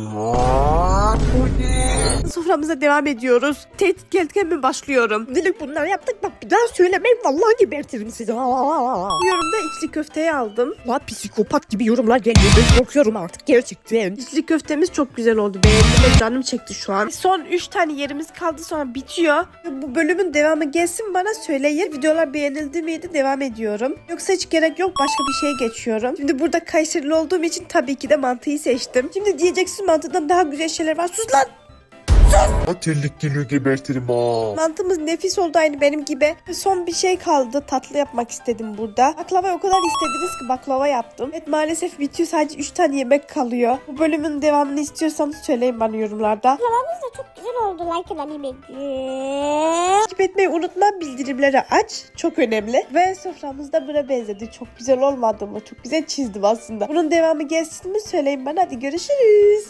Aa, bu ne? Soframıza devam ediyoruz. Tehdit gelirken mi başlıyorum? Dedik bunları yaptık bak bir daha söylemeyin vallahi gebertirim sizi. Aa! İçli köfteyi aldım. La psikopat gibi yorumlar geliyor ben korkuyorum artık gerçekten. İçli köftemiz çok güzel oldu. Beğendim ve canım çekti şu an. Son 3 tane yerimiz kaldı sonra bitiyor. Bu bölümün devamı gelsin bana söyleyin. Videolar beğenildi miydi devam ediyorum. Yoksa hiç gerek yok başka bir şeye geçiyorum. Şimdi burada Kayserili olduğum için tabii ki de mantıyı seçtim. Şimdi diyeceksin mantıdan daha güzel şeyler var. Sus lan! Atellik geliyor gebertirim ha. Mantımız nefis oldu aynı benim gibi. Son bir şey kaldı. Tatlı yapmak istedim burada. Baklava o kadar istediniz ki baklava yaptım. Evet maalesef bitiyor. Sadece 3 tane yemek kalıyor. Bu bölümün devamını istiyorsanız söyleyin bana yorumlarda. Baklavamız da çok güzel oldu. Like and anime. Takip etmeyi unutma. Bildirimleri aç. Çok önemli. Ve soframız da buna benzedi. Çok güzel olmadı mı? Çok güzel çizdim aslında. Bunun devamı gelsin mi söyleyin bana. Hadi görüşürüz.